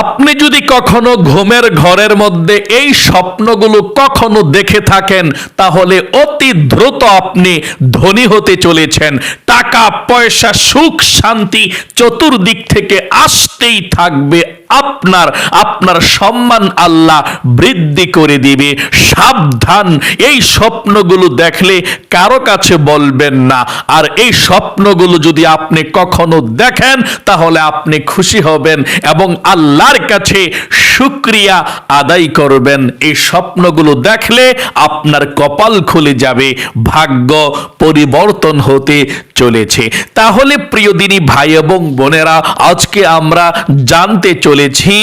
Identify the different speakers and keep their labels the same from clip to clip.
Speaker 1: আপনি যদি কখনো ঘুমের ঘরের মধ্যে এই স্বপ্নগুলো কখনো দেখে থাকেন, তাহলে অতি দ্রুত আপনি ধনী হতে চলেছেন। টাকা, পয়সা, সুখ, শান্তি চতুর্দিক থেকে আসতেই থাকবে আপনার আপনার সম্মান আল্লাহ বৃদ্ধি করে দিবে। সাবধান, এই স্বপ্নগুলো দেখলে কারও কাছে বলবেন না। আর এই স্বপ্নগুলো যদি আপনি কখনো দেখেন, তাহলে আপনি খুশি হবেন এবং আল্লাহর কাছে শুক্রিয়া আদায় করবেন। এই স্বপ্নগুলো দেখলে আপনার কপাল খুলে যাবে, ভাগ্য পরিবর্তন হতে চলেছে। তাহলে প্রিয় দিনী ভাই এবং বোনেরা, আজকে আমরা জানতে চলেছি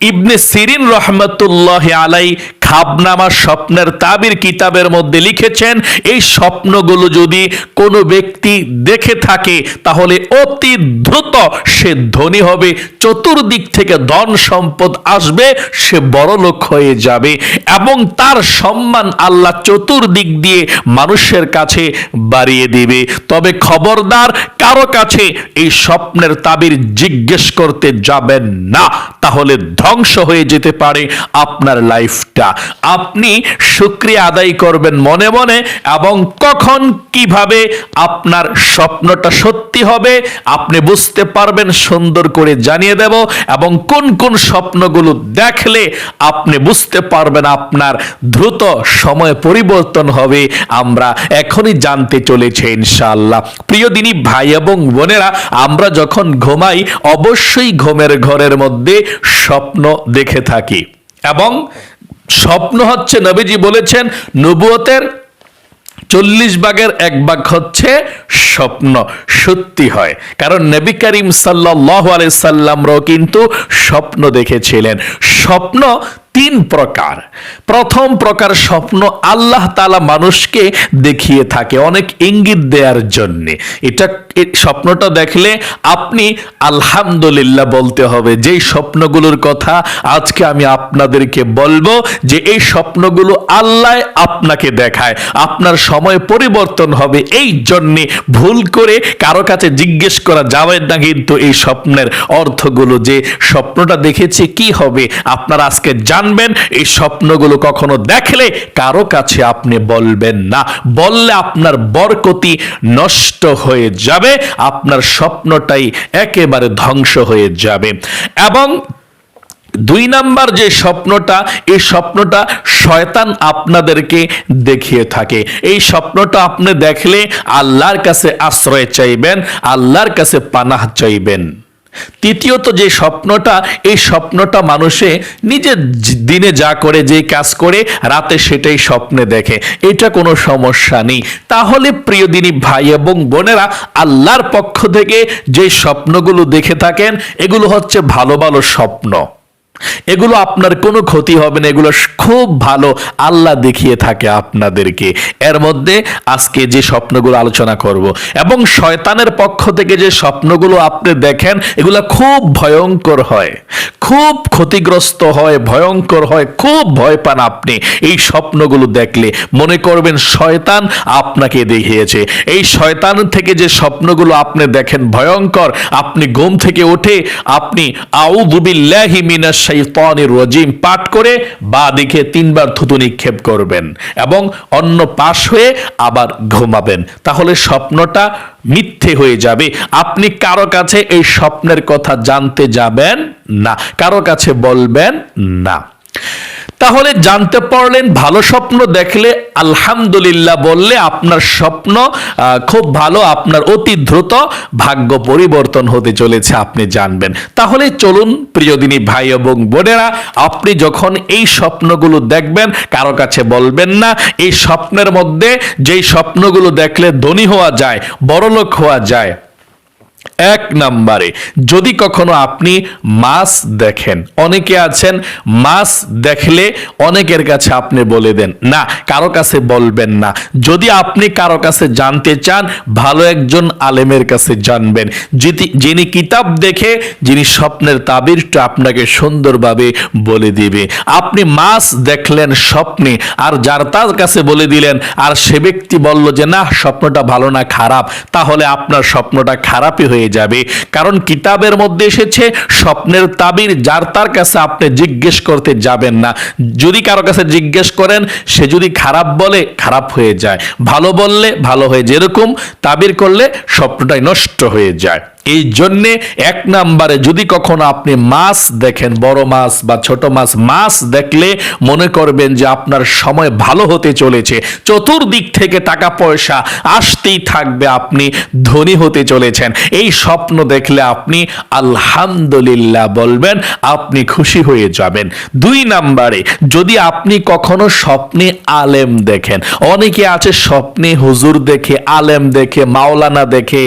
Speaker 1: ইবনে সিরিন রহমতুল্লাহ আলাই খাবনামা স্বপ্নের তাবির কিতাবের মধ্যে লিখেছেন, এই স্বপ্নগুলো যদি কোনো ব্যক্তি দেখে থাকে, তাহলে অতি দ্রুত সে ধনী হবে, চতুর্দিক থেকে ধন সম্পদ আসবে, সে বড় লোক হয়ে যাবে এবং তার সম্মান আল্লাহ চতুর্দিক দিয়ে মানুষের কাছে বাড়িয়ে দিবে। তবে খবরদার কারও কাছে এই স্বপ্নের তাবির জিজ্ঞেস করতে যাবেন না, তাহলে ধ্বংস হয়ে যেতে পারে আপনার লাইফটা আপনি শুক্রিয়া আদায় করবেন মনে মনে এবং কখন কীভাবে আপনার স্বপ্নটা সত্যি হবে আপনি বুঝতে পারবেন, সুন্দর করে জানিয়ে দেব এবং কোন কোন স্বপ্নগুলো দেখলে আপনি বুঝতে পারবেন আপনার দ্রুত সময় পরিবর্তন হবে। আমরা এখনই জানতে চলেছে ইনশাআল্লাহ। প্রিয় দিনী ভাই এবং বোনেরা, আমরা যখন ঘুমাই, অবশ্যই ঘুমের ঘরের মধ্যে স্বপ্ন দেখে থাকি এবং স্বপ্ন হচ্ছে নবীজি বলেছেন, নবুয়তের চল্লিশ ভাগের এক ভাগ হচ্ছে স্বপ্ন, সত্যি হয়। কারণ নবী করিম সাল্লাহ সাল্লামরাও কিন্তু স্বপ্ন দেখেছিলেন। স্বপ্ন তিন প্রকার। প্রথম প্রকার স্বপ্ন আল্লাহ তালা মানুষকে দেখিয়ে থাকে, অনেক ইঙ্গিত দেওয়ার জন্যে। এটা স্বপ্নটা দেখলে আপনি আলহামদুলিল্লাহ বলতে হবে, যেই স্বপ্নগুলোর কথা আজকে আমি আপনাদেরকে বলব, যে এই স্বপ্নগুলো আল্লাহ আপনাকে দেখায়। আপনার সময় পরিবর্তন হবে, এই জন্যে ভুল করে কারও কাছে জিজ্ঞেস করা যাবে না কিন্তু এই স্বপ্নের অর্থগুলো, যে স্বপ্নটা দেখেছি কি হবে, আপনারা আজকে জানবেন, এই স্বপ্নগুলো কখনো দেখলে কারও কাছে আপনি বলবেন না। বললে আপনার বরকতি নষ্ট হয়ে যাবে, আপনার স্বপ্নটাই একেবারে ধ্বংস হয়ে যাবে। এবং দুই নাম্বার যে স্বপ্নটা, এই স্বপ্নটা শয়তান আপনাদেরকে দেখিয়ে থাকে। এই স্বপ্নটা আপনি দেখলে আল্লাহর কাছে আশ্রয় চাইবেন, আল্লাহর কাছে পানাহ চাইবেন। তৃতীয়ত যে স্বপ্নটা, এই স্বপ্নটা মানুষে নিজের দিনে যা করে, যে কাজ করে, রাতে সেটাই স্বপ্নে দেখে। এটা কোনো সমস্যা নেই। তাহলে প্রিয় দিনী ভাই এবং বোনেরা, আল্লাহর পক্ষ থেকে যে স্বপ্নগুলো দেখে থাকেন, এগুলো হচ্ছে ভালো ভালো স্বপ্ন। এগুলো আপনার কোনো ক্ষতি হবে না, এগুলো খুব ভালো আল্লাহ দেখিয়ে থাকে আপনাদেরকে। এর মধ্যে আজকে যে স্বপ্নগুলো আলোচনা করব এবং শয়তানের পক্ষ থেকে যে স্বপ্নগুলো আপনি দেখেন, এগুলো খুব ভয়ঙ্কর হয়, খুব ক্ষতিগ্রস্ত হয়, ভয়ঙ্কর হয়, খুব ভয় পান আপনি। এই স্বপ্নগুলো দেখলে মনে করবেন শয়তান আপনাকে দেখিয়েছে। এই শয়তান থেকে যে স্বপ্নগুলো আপনি দেখেন ভয়ঙ্কর, আপনি ঘুম থেকে উঠে আপনি আউযুবিল্লাহি মিনাশ শাইতানির রাজিম পাঠ করে বা দিকে তিনবার থুতু নিক্ষেপ করবেন এবং অন্য পাশ হয়ে আবার ঘুমাবেন। তাহলে স্বপ্নটা মিথ্যে হয়ে যাবে। আপনি কারও কাছে এই স্বপ্নের কথা জানতে যাবেন না, কারও কাছে বলবেন না। তাহলে জানতে পারলেন, ভালো স্বপ্ন দেখলে আলহামদুলিল্লাহ বললে আপনার স্বপ্ন খুব ভালো, আপনার অতি দ্রুত ভাগ্য পরিবর্তন হতে চলেছে, আপনি জানবেন। তাহলে চলুন, প্রিয়দিনী ভাই এবং বোনেরা, আপনি যখন এই স্বপ্নগুলো দেখবেন, কারও কাছে বলবেন না, এই স্বপ্নের মধ্যে যেই স্বপ্নগুলো দেখলে ধনী হওয়া যায়, বড়লোক হওয়া যায় এক নম্বরে, যদি কখনো আপনি মাছ দেখেন, অনেকে আছেন, মাছ দেখলে অনেকের কাছে আপনি বলে দেন, না, কারও কাছে বলবেন না। যদি আপনি কারও কাছে জানতে চান, ভালো একজন আলেমের কাছে জানবেন। যিনি- কিতাব দেখে, যিনি স্বপ্নের তাবিরটা আপনাকে সুন্দরভাবে বলে দিবে। আপনি মাছ দেখলেন স্বপ্নে, আর যার তার কাছে বলে দিলেন, আর সে ব্যক্তি বলল যে, না, স্বপ্নটা ভালো না, খারাপ। তাহলে আপনার স্বপ্নটা খারাপই হয়ে যাবে। কারণ কিতাবের মধ্যে এসেছে, স্বপ্নের তাবির যার তার কাছে আপনি জিজ্ঞেস করতে যাবেন না। যদি কারও কাছে জিজ্ঞেস করেন, সে যদি খারাপ বলে, খারাপ হয়ে যায়। ভালো বললে ভালো হয়ে যেরকম তাবির করলে স্বপ্নটাই নষ্ট হয়ে যায়। এই জন্যে এক নাম্বারে যদি কখনো আপনি মাছ দেখেন, বড় মাছ বা ছোট মাছ মাছ দেখলে মনে করবেন যে আপনার সময় ভালো হতে চলেছে। চতুর্দিক থেকে টাকা পয়সা আসতেই থাকবে, আপনি ধনী হতে চলেছেন। এই স্বপ্ন দেখলে আপনি আলহামদুলিল্লাহ বলবেন, আপনি খুশি হয়ে যাবেন। দুই নাম্বারে, যদি আপনি কখনো স্বপ্নে আলেম দেখেন, অনেকে আছে স্বপ্নে হুজুর দেখে, আলেম দেখে, মাওলানা দেখে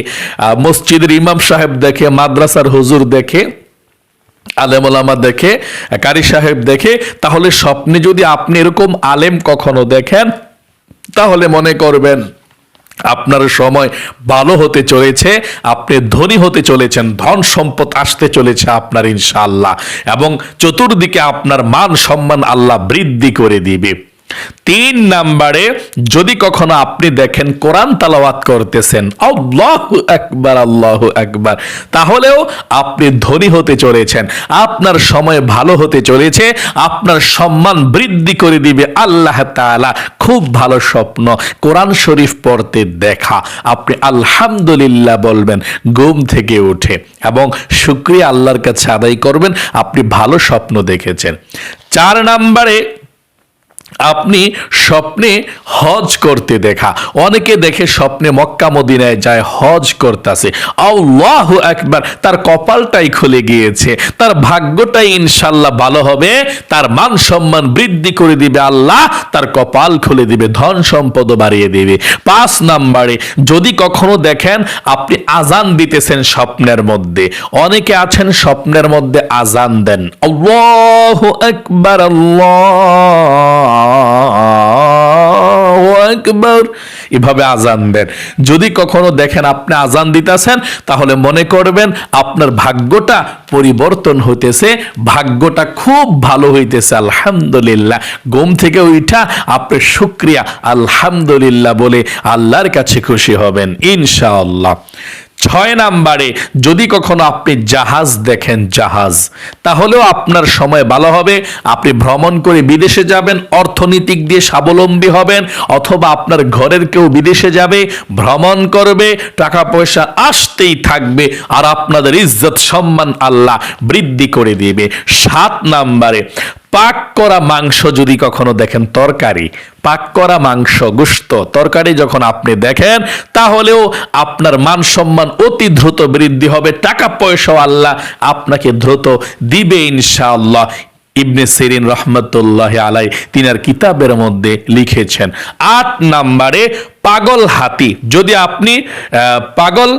Speaker 1: মসজিদের ইমাম সাহেব দেখে, মাদ্রাসার হুজুর দেখে, আলেমুলামা দেখে কারি সাহেব দেখে, তাহলে স্বপ্নে যদি আপনি এরকম আলেম কখনো দেখেন, তাহলে মনে করবেন আপনার সময় ভালো হতে চলেছে, আপনি ধনী হতে চলেছেন, ধন সম্পদ আসতে চলেছে আপনার ইনশাআল্লাহ। এবং চতুর্দিকে আপনার মান সম্মান আল্লাহ বৃদ্ধি করে দিবে। তিন নাম্বারে, যদি কখনো আপনি দেখেন কোরআন তালাওয়াত করতেছেন, আল্লাহ একবার আল্লাহ একবার তাহলেও আপনি ধনী হতে চলেছেন, আপনার সময় ভালো হতে চলেছে, আপনার সম্মান বৃদ্ধি করে দিবে আল্লাহ তাআলা। খুব ভালো স্বপ্ন, কোরআন শরীফ পড়তে দেখা, আপনি আলহামদুলিল্লাহ বলবেন, ঘুম থেকে উঠে, এবং শুক্রিয়া আল্লাহর কাছে আদায় করবেন, আপনি ভালো স্বপ্ন দেখেছেন। চার নাম্বারে আপনি স্বপ্নে হজ করতে দেখা। অনেকে দেখে স্বপ্নে মক্কা মদিনায় যায়, হজ করতেছে। আল্লাহ একবার তার কপালটাই খুলে গিয়েছে। তার ভাগ্যটাই ইনশাল্লাহ ভালো হবে। তার মান সম্মান বৃদ্ধি করে দিবে আল্লাহ, তার কপাল খুলে দিবে, ধন সম্পদ বাড়িয়ে দিবে। পাঁচ নাম্বারে, যদি কখনো দেখেন আপনি আজান দিতেছেন স্বপ্নের মধ্যে, অনেকে আছেন স্বপ্নের মধ্যে আজান দেন। আল্লাহ একবার আল্লাহ। একবার এভাবে আজান দেন। যদি কখনো দেখেন আপনি আজান দিতেছেন, তাহলে মনে করবেন আপনার ভাগ্যটা পরিবর্তন হইতেছে, ভাগ্যটা খুব ভালো হইতেছে, আলহামদুলিল্লাহ। ঘুম থেকে উঠা আপনি শুক্রিয়া, আলহামদুলিল্লাহ বলে আল্লাহর কাছে খুশি হবেন, ইনশাআল্লাহ। ছয় নাম্বারে, যদি কখনো আপনি জাহাজ দেখেন জাহাজ, তাহলেও আপনার সময় ভালো হবে। আপনি ভ্রমণ করে বিদেশে যাবেন, অর্থনৈতিক দিয়ে স্বাবলম্বী হবেন, অথবা আপনার ঘরের কেউ বিদেশে যাবে, ভ্রমণ করবে টাকা পয়সা আসতেই থাকবে, আর আপনাদের ইজ্জত, সম্মান আল্লাহ বৃদ্ধি করে দিবে। সাত নাম্বারে পাক করা মাংস যদি কখনো দেখেন তরকারি, পাক করা মাংস গুস্ত তরকারি যখন আপনি দেখেন, তাহলেও আপনার মান সম্মান অতি দ্রুত বৃদ্ধি হবে, টাকা পয়সাও আল্লাহ আপনাকে দ্রুত দিবে ইনশাআল্লাহ। ইবনে সেরিন রহমতুল্লাহ আলাই তিনার কিতাবের মধ্যে লিখেছেন, আট নাম্বারে পাগল হাতি, যদি আপনি পাগল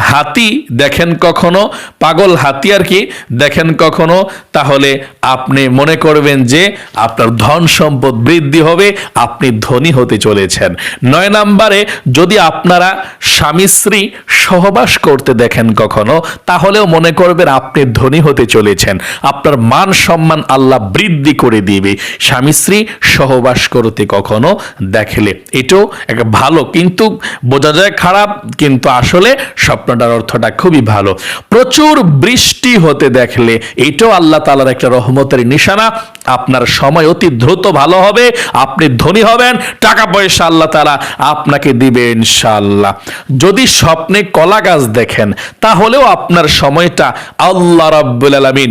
Speaker 1: হাতি দেখেন কখনো? পাগল হাতি আর কি? দেখেন কখনো? তাহলে আপনি মনে করবেন যে আপনার ধন সম্পদ বৃদ্ধি হবে, আপনি ধনী হতে চলেছেন। নয় নাম্বারে, যদি আপনারা স্বামী স্ত্রী সহবাস করতে দেখেন কখনো, তাহলেও মনে করবেন আপনি ধনী হতে চলেছেন। আপনার মান সম্মান আল্লাহ বৃদ্ধি করে দিবে। স্বামী স্ত্রী সহবাস করতে কখনো দেখলে। এটাও একটা ভালো, কিন্তু বোঝা যায় খারাপ, কিন্তু আসলে স্বপ্নটার অর্থটা খুবই ভালো। প্রচুর বৃষ্টি হতে দেখলে এটাও আল্লাহ তালার একটা রহমতের নিশানা। আপনার সময় অতি দ্রুত ভালো হবে, আপনি ধনী হবেন, টাকা পয়সা আল্লাহ তালা আপনাকে দিবে ইনশাআল্লাহ। যদি স্বপ্নে কলা গাছ দেখেন, তাহলেও আপনার সময়টা আল্লাহ রাব্বুল আলামিন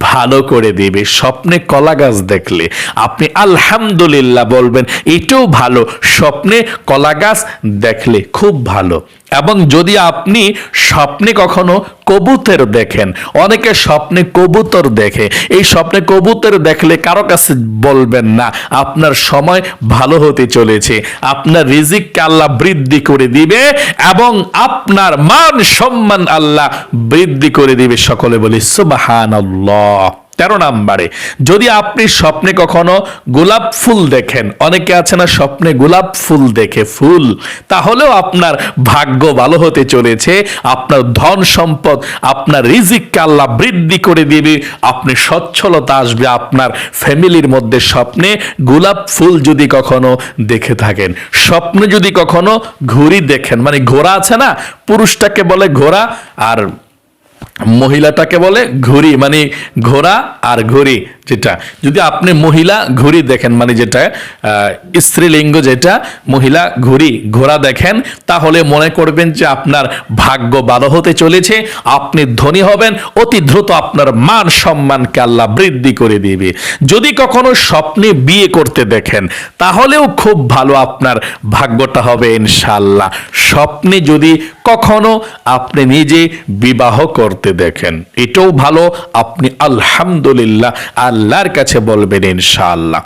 Speaker 1: ভালো করে দেবে। স্বপ্নে কলা গাছ দেখলে আপনি আলহামদুলিল্লাহ বলবেন, এটাও ভালো। স্বপ্নে কলা গাছ দেখলে খুব ভালো। এবং যদি আপনি স্বপ্নে কখনো কবুতর দেখেন, অনেকে স্বপ্নে কবুতর দেখে। এই স্বপ্নে কবুতর দেখলে কারও কাছে বলবেন না, আপনার সময় ভালো হতে চলেছে। আপনার রিজিককে আল্লাহ বৃদ্ধি করে দিবে এবং আপনার মান সম্মান আল্লাহ বৃদ্ধি করে দিবে। সকলে বলি সুবাহান তেরো নাম্বারে। যদি আপনি স্বপ্নে কখনো গোলাপ ফুল দেখেন, অনেকে আছে না স্বপ্নে গোলাপ ফুল দেখে ফুল, তাহলেও আপনার ভাগ্য ভালো হতে চলেছে, আপনার ধন সম্পদ, আপনার রিজিককে আল্লাহ বৃদ্ধি করে দিবে, আপনি সচ্ছলতা আসবে আপনার ফ্যামিলির মধ্যে স্বপ্নে গোলাপ ফুল যদি কখনো দেখে থাকেন, স্বপ্নে যদি কখনো ঘুড়ি দেখেন মানে ঘোড়া আছে না, পুরুষটাকে বলে ঘোড়া, আর মহিলাটাকে বলে ঘুড়ি মানে ঘোড়া আর ঘুড়ি যেটা। যদি আপনি মহিলা ঘুড়ি দেখেন মানে যেটা স্ত্রীলিঙ্গ যেটা, মহিলা ঘুড়ি, ঘোড়া দেখেন, তাহলে মনে করবেন যে আপনার ভাগ্য ভালো হতে চলেছে, আপনি ধনী হবেন, অতি দ্রুত আপনার মান সম্মানকে আল্লাহ বৃদ্ধি করে দিবে। যদি কখনো স্বপ্নে বিয়ে করতে দেখেন, তাহলেও খুব ভালো আপনার ভাগ্যটা হবে ইনশাল্লাহ স্বপ্নে যদি কখনো আপনি নিজে বিবাহ করতে দেখেন। এটাও ভালো। আপনি আলহামদুলিল্লাহ আল্লাহর কাছে বলবেন ইনশাআল্লাহ।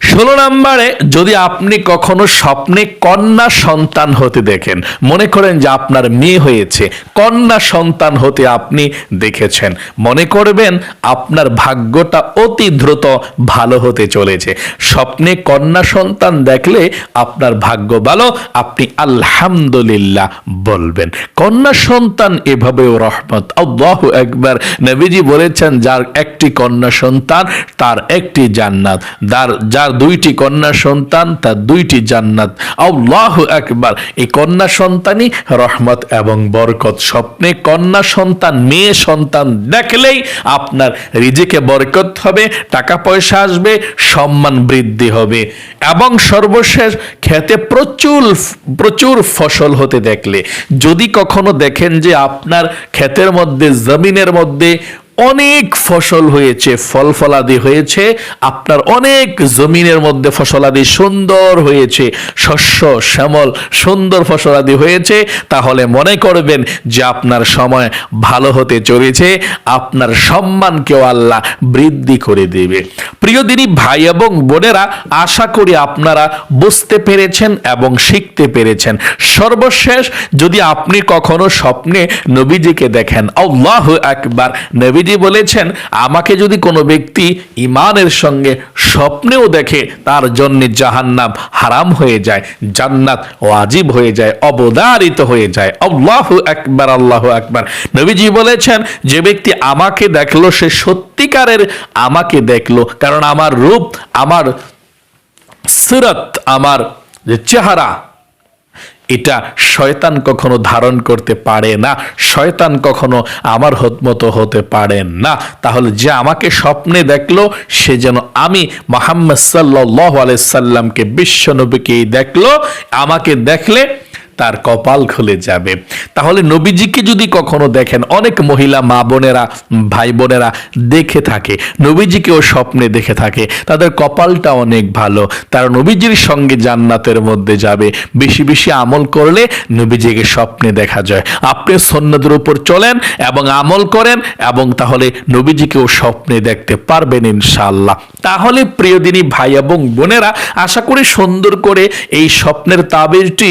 Speaker 1: ষোলো নম্বরে, যদি আপনি কখনো স্বপ্নে কন্যা সন্তান হতে দেখেন, মনে করেন যে আপনার মেয়ে হয়েছে, কন্যা সন্তান হতে আপনি দেখেছেন। মনে করবেন আপনার ভাগ্যটা অতি দ্রুত ভালো হতে চলেছে। স্বপ্নে কন্যা সন্তান দেখলে আপনার ভাগ্য ভালো, আপনি আলহামদুলিল্লাহ বলবেন। কন্যা সন্তান এভাবেও রহমত। আল্লাহ একবার নবীজি বলেছেন, যার একটি কন্যা সন্তান, তার একটি জান্নাত। যার যার দুইটি কন্যা সন্তান, তার দুইটি জান্নাত। আল্লাহ একবার এই কন্যা সন্তানই রহমত এবং বরকত। স্বপ্নে কন্যা সন্তান, মেয়ে সন্তান দেখলেই আপনার রিজিকে বরকত হবে, টাকা পয়সা আসবে, সম্মান বৃদ্ধি হবে। এবং সর্বশেষ খেতে প্রচুর প্রচুর ফসল হতে দেখলে। যদি কখনো দেখেন যে আপনার ক্ষেতের মধ্যে, জমিনের মধ্যে অনেক ফসল হয়েছে ফল ফলাদি হয়েছে, আপনার অনেক জমিনের মধ্যে ফসলাদি সুন্দর হয়েছে, শস্য, শ্যামল সুন্দর ফসলাদি হয়েছে, তাহলে মনে করবেন যে আপনার সময় ভালো হতে চলেছে, আপনার সম্মানকেও আল্লাহ বৃদ্ধি করে দেবে। প্রিয় দিনী ভাই এবং বোনেরা, আশা করি আপনারা বুঝতে পেরেছেন এবং শিখতে পেরেছেন। সর্বশেষ যদি আপনি কখনো স্বপ্নে নবীজিকে দেখেন, আল্লাহ একবার নবীজি বলেছেন, আমাকে যদি কোনো ব্যক্তি ইমানের সঙ্গে স্বপ্নেও দেখে, তার জন্য জাহান্নাম হারাম হয়ে যায়, জান্নাত ওয়াজিব হয়ে যায়, অবদারিত হয়ে যায়। আল্লাহ একবার আল্লাহ একবার নবীজি বলেছেন, যে ব্যক্তি আমাকে দেখল, সে সত্যিকারের আমাকে দেখল, কারণ আমার রূপ, আমার সিরত, আমার যে চেহারা এটা শয়তান কখনো ধারণ করতে পারে না, শয়তান কখনো আমার হতমত হতে পারে না। তাহলে যে আমাকে স্বপ্নে দেখল, সে যেন আমি মোহাম্মদ সাল্লাহ আলাইসাল্লামকে বিশ্বনবীকেই দেখল, আমাকে দেখলে তার কপাল খুলে যাবে। তাহলে নবীজিকে যদি কখনো দেখেন, অনেক মহিলা মা বোনেরা, ভাই বোনেরা দেখে থাকে, নবীজিকেও স্বপ্নে দেখে থাকে, তাদের কপালটা অনেক ভালো, তারা নবীজির সঙ্গে জান্নাতের মধ্যে যাবে। বেশি বেশি আমল করলে নবীজিকে স্বপ্নে দেখা যায়। আপনি সন্ন্যদের উপর চলেন এবং আমল করেন এবং তাহলে নবীজিকেও স্বপ্নে দেখতে পারবেন ইনশাল্লাহ তাহলে প্রিয়দিনী ভাই এবং বোনেরা, আশা করি সুন্দর করে এই স্বপ্নের তাবিজটি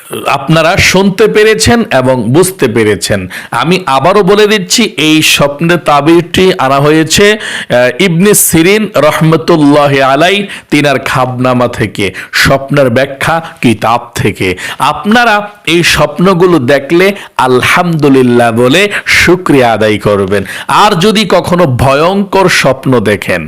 Speaker 1: আপনারা শুনতে পেরেছেন এবং বুঝতে পেরেছেন। আমি আবারও বলে দিচ্ছি, এই স্বপ্নের তাবিরটি আনা হয়েছে ইবনে সিরিন রহমতুল্লাহ আলাই, তিনার খাবনামা থেকে। স্বপ্নের ব্যাখ্যা কিতাব থেকে। আপনারা এই স্বপ্নগুলো দেখলে আলহামদুলিল্লাহ বলে শুক্রিয়া আদায় করবেন। আর যদি কখনো ভয়ঙ্কর স্বপ্ন দেখেন,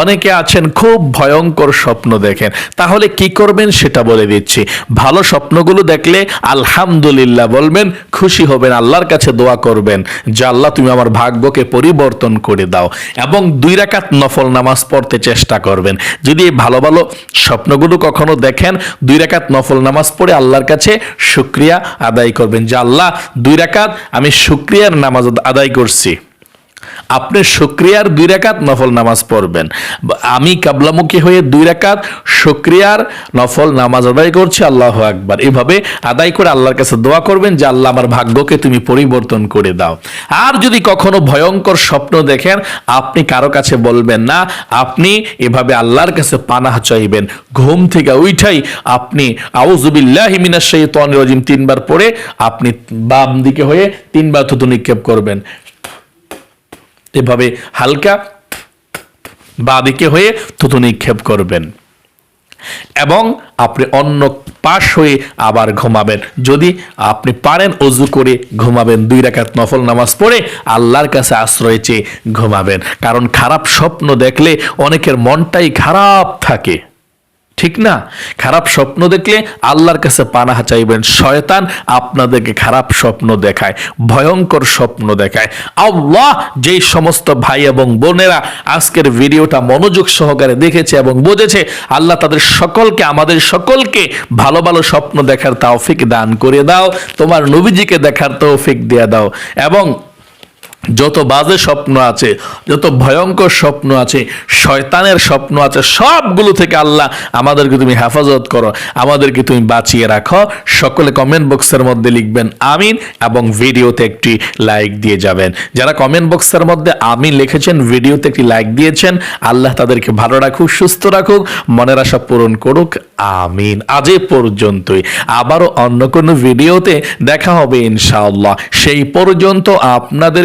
Speaker 1: অনেকে আছেন খুব ভয়ঙ্কর স্বপ্ন দেখেন, তাহলে কি করবেন সেটা বলে দিচ্ছি। ভালো স্বপ্নগুলো দেখলে, আলহামদুলিল্লাহ বলবেন, খুশি হবেন, আল্লাহর কাছে দোয়া করবেন। যে আল্লাহ, তুমি আমার ভাগ্যকে পরিবর্তন করে দাও এবং দুই রাকাত নফল নামাজ পড়তে চেষ্টা করবেন। যদি এই ভালো ভালো স্বপ্নগুলো কখনো দেখেন, দুই রাকাত নফল নামাজ পড়ে আল্লাহর কাছে শুক্রিয়া আদায় করবেন যে, আল্লাহ, দুই রাকাত আমি শুক্রিয়ার নামাজ আদায় করছি। আপনি শুক্রিয়ার দুই রাকাত নফল নামাজ পড়বেন। আমি কাবলামুখী হয়ে দুই রাকাত শুক্রিয়ার নফল নামাজ আদায় করছি, আল্লাহ আকবার। এভাবে আদায় করে আল্লাহর কাছে দোয়া করবেন যে, আল্লাহ আমার ভাগ্যকে তুমি পরিবর্তন করে দাও। আর যদি কখনো ভয়ঙ্কর স্বপ্ন দেখেন, আপনি কারও কাছে বলবেন না, আপনি এভাবে আল্লাহর কাছে পানাহ চাইবেন। ঘুম থেকে উঠাই আপনি আউজুবিল্লাহি মিনাশ শাইতানির রাজিম, তিনবার পড়ে আপনি বাম দিকে হয়ে তিনবার থুতু নিক্ষেপ করবেন। এভাবে হালকা বা দিকে হয়ে থুতু নিক্ষেপ করবেন। এবং আপনি অন্য পাশ হয়ে আবার ঘুমাবেন। যদি আপনি পারেন অজু করে ঘুমাবেন, দুই রাকাত নফল নামাজ পড়ে আল্লাহর কাছে আশ্রয় চেয়ে ঘুমাবেন। কারণ খারাপ স্বপ্ন দেখলে অনেকের মনটাই খারাপ থাকে। ঠিক না? খারাপ স্বপ্ন দেখলে আল্লাহর কাছে পানাহা চাইবেন। শয়তান আপনাদেরকে খারাপ স্বপ্ন দেখায়, ভয়ঙ্কর স্বপ্ন দেখায়। আল্লাহ যেই সমস্ত ভাই এবং বোনেরা আজকের ভিডিওটা মনোযোগ সহকারে দেখেছে এবং বুঝেছে, আল্লাহ তাদের সকলকে, আমাদের সকলকে ভালো ভালো স্বপ্ন দেখার তৌফিক দান করে দাও, তোমার নবীজিকে দেখার তৌফিক দিয়ে দাও এবং যত বাজে স্বপ্ন আছে, যত ভয়ঙ্কর স্বপ্ন আছে, শয়তানের স্বপ্ন আছে, সবগুলো থেকে আল্লাহ আমাদেরকে তুমি হেফাজত করো, আমাদেরকে তুমি বাঁচিয়ে রাখো। সকলে কমেন্ট বক্সের মধ্যে লিখবেন আমিন এবং ভিডিওতে একটি লাইক দিয়ে যাবেন। যারা কমেন্ট বক্সের মধ্যে আমিন লিখেছেন, ভিডিওতে একটি লাইক দিয়েছেন, আল্লাহ তাদেরকে ভালো রাখুক, সুস্থ রাখুক, মনের আশা পূরণ করুক, আমিন। আজ পর্যন্তই। আবারও অন্য কোনো ভিডিওতে দেখা হবে ইনশাআল্লাহ। সেই পর্যন্ত আপনাদের